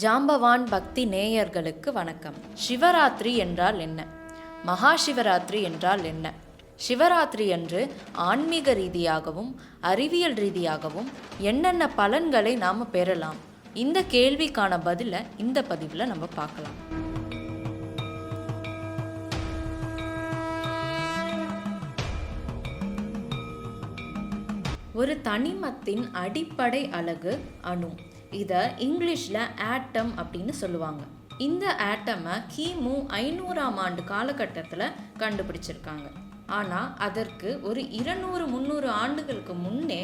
ஜாம்பவான் பக்தி நேயர்களுக்கு வணக்கம். சிவராத்திரி என்றால் என்ன? மகா சிவராத்திரி என்றால் என்ன? சிவராத்திரி அன்று ஆன்மீக ரீதியாகவும் அறிவியல் ரீதியாகவும் என்னென்ன பலன்களை நாம் பெறலாம்? இந்த கேள்விக்கான பதிலை இந்த பதிவில் நம்ம பார்க்கலாம். ஒரு தனிமத்தின் அடிப்படை அழகு அணு. இதை இங்கிலீஷில் ஆட்டம் அப்படின்னு சொல்லுவாங்க. இந்த ஆட்டமை கிமு ஐநூறாம் ஆண்டு காலகட்டத்தில் கண்டுபிடிச்சிருக்காங்க. ஆனால் அதற்கு ஒரு இருநூறு முந்நூறு ஆண்டுகளுக்கு முன்னே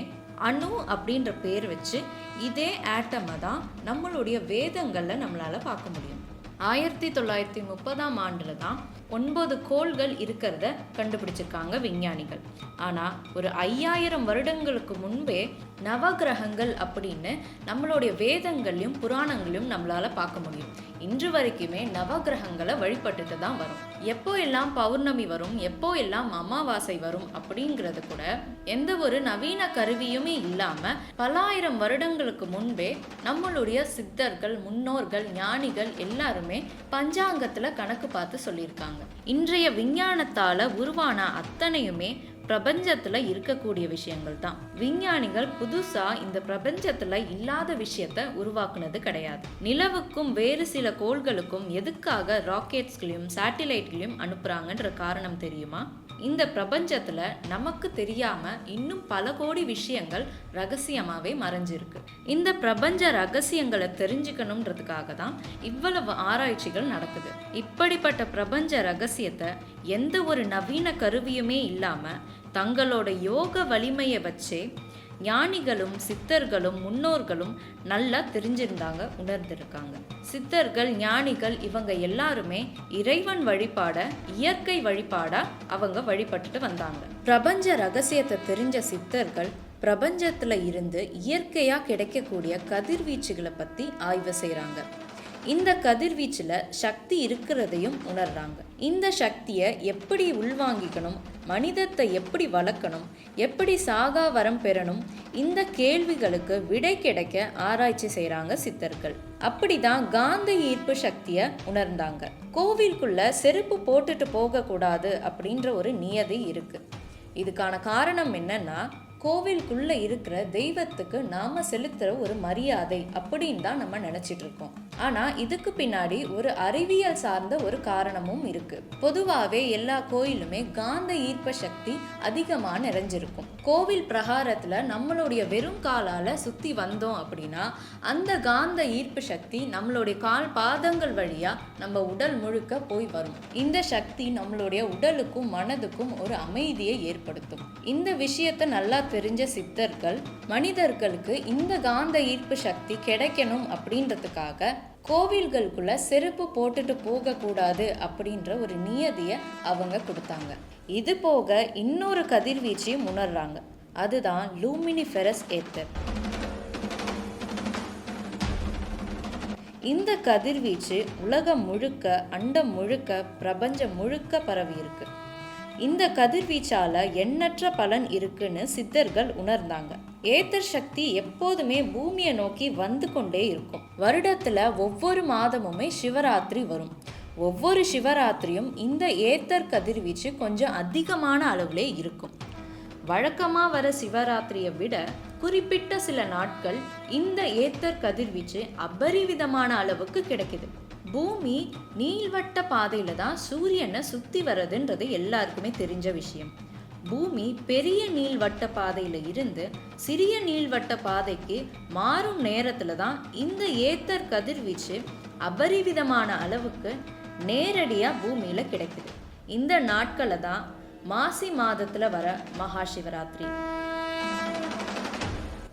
அணு அப்படின்ற பேர் வச்சு இதே ஆட்டமை தான் நம்மளுடைய வேதங்களில் நம்மளால் பார்க்க முடியும். ஆயிரத்தி தொள்ளாயிரத்தி முப்பதாம் ஆண்டில் தான் ஒன்பது கோள்கள் இருக்கிறத கண்டுபிடிச்சிருக்காங்க விஞ்ஞானிகள். ஆனால் ஒரு ஐயாயிரம் வருடங்களுக்கு முன்பே நவகிரகங்கள் அப்படின்னு நம்மளுடைய வேதங்களையும் புராணங்களையும் நம்மளால் பார்க்க முடியும். இன்று வரைக்குமே நவகிரகங்களை வழிபட்டுட்டு தான் வரும். எப்போ எல்லாம் பௌர்ணமி வரும் எப்போ எல்லாம் அமாவாசை வரும் அப்படிங்கிறது கூட எந்த ஒரு நவீன கருவியுமே இல்லாமல் பலாயிரம் வருடங்களுக்கு முன்பே நம்மளுடைய சித்தர்கள் முன்னோர்கள் ஞானிகள் எல்லாருமே பஞ்சாங்கத்தில் கணக்கு பார்த்து சொல்லியிருக்காங்க. இன்றைய விஞ்ஞானத்தால் உருவான அத்தனையுமே பிரபஞ்சத்தில் இருக்கக்கூடிய விஷயங்கள் தான். விஞ்ஞானிகள் புதுசாக இந்த பிரபஞ்சத்தில் இல்லாத விஷயத்த உருவாக்குனது கிடையாது. நிலவுக்கும் வேறு சில கோள்களுக்கும் எதுக்காக ராக்கெட்ஸ்களையும் சேட்டிலைட்களையும் அனுப்புகிறாங்கன்ற காரணம் தெரியுமா? இந்த பிரபஞ்சத்தில் நமக்கு தெரியாமல் இன்னும் பல கோடி விஷயங்கள் ரகசியமாகவே மறைஞ்சிருக்கு. இந்த பிரபஞ்ச ரகசியங்களை தெரிஞ்சுக்கணுன்றதுக்காக தான் இவ்வளவு ஆராய்ச்சிகள் நடக்குது. இப்படிப்பட்ட பிரபஞ்ச ரகசியத்தை எந்த ஒரு நவீன கருவியுமே இல்லாமல் தங்களோட யோக வலிமையை வச்சே ஞானிகளும் சித்தர்களும் முன்னோர்களும் நல்லா தெரிஞ்சிருந்தாங்க உணர்ந்திருக்காங்க. சித்தர்கள் ஞானிகள் இவங்க எல்லாருமே இறைவன் வழிபாட இயற்கை வழிபாடா அவங்க வழிபட்டுட்டு வந்தாங்க. பிரபஞ்ச ரகசியத்தை தெரிஞ்ச சித்தர்கள் பிரபஞ்சத்துல இருந்து இயற்கையா கிடைக்கக்கூடிய கதிர்வீச்சுகளை பத்தி ஆய்வு செய்கிறாங்க இந்த கதிர்வீச்சில் சக்தி இருக்கிறதையும் உணர்றாங்க. இந்த சக்தியை எப்படி உள்வாங்கிக்கணும்? மனிதத்தை எப்படி வளர்க்கணும் எப்படி சாகா வரம் பெறணும் இந்த கேள்விகளுக்கு விடை கிடைக்க ஆராய்ச்சி செய்கிறாங்க சித்தர்கள். அப்படிதான் காந்த ஈர்ப்பு சக்தியை உணர்ந்தாங்க. கோவிலுக்குள்ள செருப்பு போட்டுட்டு போகக்கூடாது அப்படின்ற ஒரு நியதி இருக்கு. இதுக்கான காரணம் என்னன்னா கோவிலுக்குள்ள இருக்கிற தெய்வத்துக்கு நாம செலுத்துற ஒரு மரியாதை அப்படின்னு தான் நம்ம நினைச்சிட்டு இருக்கோம். ஆனால் இதுக்கு பின்னாடி ஒரு அறிவியல் சார்ந்த ஒரு காரணமும் இருக்கு. பொதுவாகவே எல்லா கோயிலுமே காந்த ஈர்ப்ப சக்தி அதிகமாக நிறைஞ்சிருக்கும். கோவில் பிரகாரத்தில் நம்மளுடைய வெறும் காலால் சுற்றி வந்தோம் அப்படின்னா அந்த காந்த ஈர்ப்பு சக்தி நம்மளுடைய கால் பாதங்கள் வழியாக நம்ம உடல் முழுக்க போய் வரும். இந்த சக்தி நம்மளுடைய உடலுக்கும் மனதுக்கும் ஒரு அமைதியை ஏற்படுத்தும். இந்த விஷயத்தை நல்லா தெரிஞ்ச சித்தர்கள் மனிதர்களுக்கு இந்த காந்த ஈர்ப்பு சக்தி கிடைக்கணும் அப்படின்றதுக்காக கோவில்களுக்குள்ள செருப்பு போட்டுட்டு போகக்கூடாது அப்படின்ற ஒரு நியதியை அவங்க கொடுத்தாங்க. இது போக இன்னொரு கதிர்வீச்சையும் உணர்றாங்க. அதுதான் லூமினிஃபெரஸ் ஏத்தர் இந்த கதிர்வீச்சு உலகம் முழுக்க அண்டம் முழுக்க பிரபஞ்சம் முழுக்க பரவி இருக்கு. இந்த கதிர்வீச்சால எண்ணற்ற பலன் இருக்குன்னு சித்தர்கள் உணர்ந்தாங்க. ஏத்தர் சக்தி எப்போதுமே பூமியை நோக்கி வந்து கொண்டே இருக்கும். வருடத்துல ஒவ்வொரு மாதமுமே சிவராத்திரி வரும். ஒவ்வொரு சிவராத்திரியும் இந்த ஏத்தர் கதிர்வீச்சு கொஞ்சம் அதிகமான அளவிலே இருக்கும். வழக்கமாக வர சிவராத்திரியை விட குறிப்பிட்ட சில நாட்கள் இந்த ஏத்தர் கதிர்வீச்சு அபரிவிதமான அளவுக்கு கிடைக்குது. பூமி நீள்வட்ட பாதையில தான் சூரியனை சுத்தி வர்றதுன்றது எல்லாருக்குமே தெரிஞ்ச விஷயம். பூமி பெரிய நீள்வட்ட பாதையில இருந்து சிறிய நீள்வட்ட பாதைக்கு மாறும் நேரத்துல தான் இந்த ஏத்தர் கதிர்வீச்சு அபரிவிதமான அளவுக்கு நேரடியா பூமியில கிடைக்குது. இந்த நாட்களை தான் மாசி மாதத்துல வர மகா சிவராத்திரி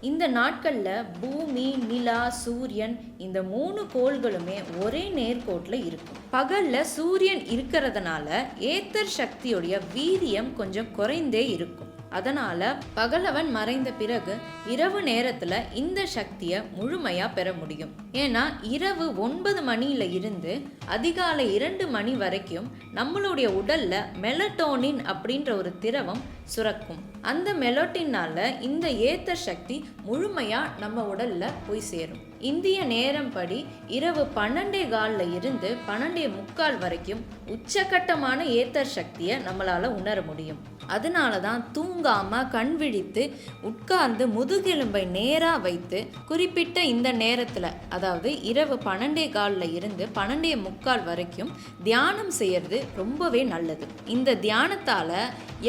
இந்த நாட்களில் பூமி நிலா சூரியன் இந்த மூணு கோள்களுமே ஒரே நேர்கோட்டில் இருக்கும். பகலில் சூரியன் இருக்கிறதுனால ஏத்தர் சக்தியுடைய வீரியம் கொஞ்சம் குறைந்தே இருக்கும். அதனால பகலவன் மறைந்த பிறகு இரவு நேரத்துல இந்த சக்தியை முழுமையா பெற முடியும். ஏன்னா இரவு ஒன்பது மணியில இருந்து அதிகாலை இரண்டு மணி வரைக்கும் நம்மளுடைய உடல்ல மெலட்டோனின் அப்படின்ற ஒரு திரவம் சுரக்கும். அந்த மெலோட்டினால இந்த ஏத்த சக்தி முழுமையா நம்ம உடல்ல போய் சேரும். இந்திய நேரம்படி இரவு பன்னெண்டே காலில் இருந்து பன்னெண்டே முக்கால் வரைக்கும் உச்சகட்டமான ஏத்தர் சக்தியை நம்மளால் உணர முடியும். அதனால தான் தூங்காமல் கண் விழித்து உட்கார்ந்து முதுகெலும்பை நேராக வைத்து குறிப்பிட்ட இந்த நேரத்தில் அதாவது இரவு பன்னெண்டே காலில் இருந்து பன்னெண்டே முக்கால் வரைக்கும் தியானம் செய்யறது ரொம்பவே நல்லது. இந்த தியானத்தால்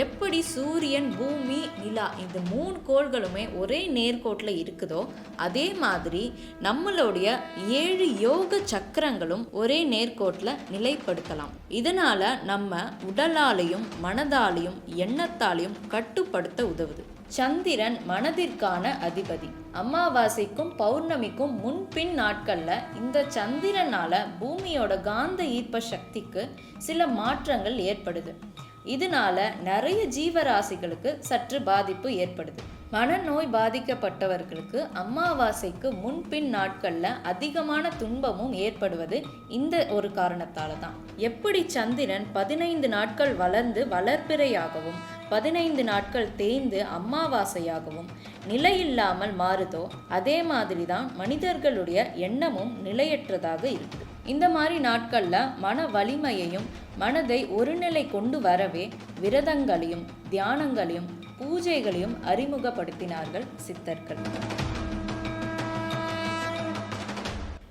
எப்படி சூரியன் பூமி நிலா இந்த மூணு கோள்களுமே ஒரே நேர்கோட்டில் இருக்குதோ அதே மாதிரி நம்மளுடைய ஏழு யோக சக்கரங்களும் ஒரே நேர்கோட்டில் நிலைப்படுத்தலாம். இதனால நம்ம உடலாலையும் மனதாலையும் எண்ணத்தாலையும் கட்டுப்படுத்த உதவுது. சந்திரன் மனதிற்கான அதிபதி. அமாவாசைக்கும் பௌர்ணமிக்கும் முன்பின் நாட்கள்ல இந்த சந்திரனால பூமியோட காந்த ஈர்ப்ப சக்திக்கு சில மாற்றங்கள் ஏற்படுது. இதனால நிறைய ஜீவராசிகளுக்கு சற்று பாதிப்பு ஏற்படுது. மனநோய் பாதிக்கப்பட்டவர்களுக்கு அமாவாசைக்கு முன்பின் நாட்களில் அதிகமான துன்பமும் ஏற்படுவது இந்த ஒரு காரணத்தால் தான் எப்படி சந்திரன் பதினைந்து நாட்கள் வளர்ந்து வளர்ப்பிறையாகவும் பதினைந்து நாட்கள் தேய்ந்து அம்மாவாசையாகவும் நிலையில்லாமல் மாறுதோ அதே மாதிரி தான் மனிதர்களுடைய எண்ணமும் நிலையற்றதாக இருக்குது. இந்த மாதிரி நாட்களில் மன வலிமையையும் மனதை ஒருநிலை கொண்டு வரவே விரதங்களையும் தியானங்களையும் பூஜைகளையும் அறிமுகப்படுத்தினார்கள் சித்தர்கள்.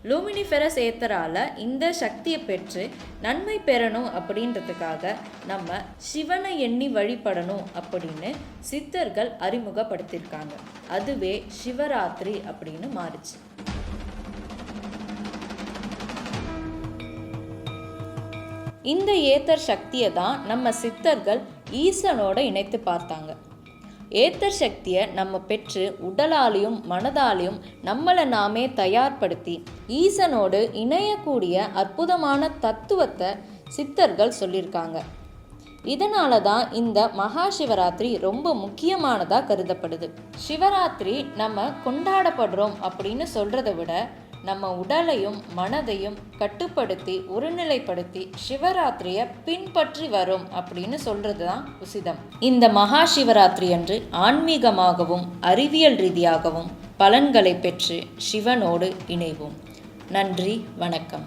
லூமினிஃபெரஸ் ஏத்தரால இந்த சக்தியை பெற்று நன்மை பெறணும் அப்படின்றதுக்காக நம்ம சிவனை எண்ணி வழிபடணும் அப்படின்னு சித்தர்கள் அறிமுகப்படுத்தியிருக்காங்க. அதுவே சிவராத்திரி அப்படின்னு மாறுச்சு. இந்த ஏத்தர் சக்தியை தான் நம்ம சித்தர்கள் ஈசனோட இணைத்து பார்த்தாங்க. ஏத்தர் சக்தியை நம்ம பெற்று உடலாலையும் மனதாலையும் நம்மளை நாமே தயார்படுத்தி ஈசனோடு இணையக்கூடிய அற்புதமான தத்துவத்தை சித்தர்கள் சொல்லியிருக்காங்க. இதனால தான் இந்த மகா சிவராத்திரி ரொம்ப முக்கியமானதாக கருதப்படுது. சிவராத்திரி நம்ம கொண்டாடப்படுறோம் அப்படின்னு சொல்கிறத விட நம்ம உடலையும் மனதையும் கட்டுப்படுத்தி ஒருநிலைப்படுத்தி சிவராத்திரியை பின்பற்றி வரும் அப்படின்னு சொல்றது தான் உசிதம். இந்த மகா சிவராத்திரி அன்று ஆன்மீகமாகவும் அறிவியல் ரீதியாகவும் பலன்களை பெற்று சிவனோடு இணைவோம். நன்றி வணக்கம்.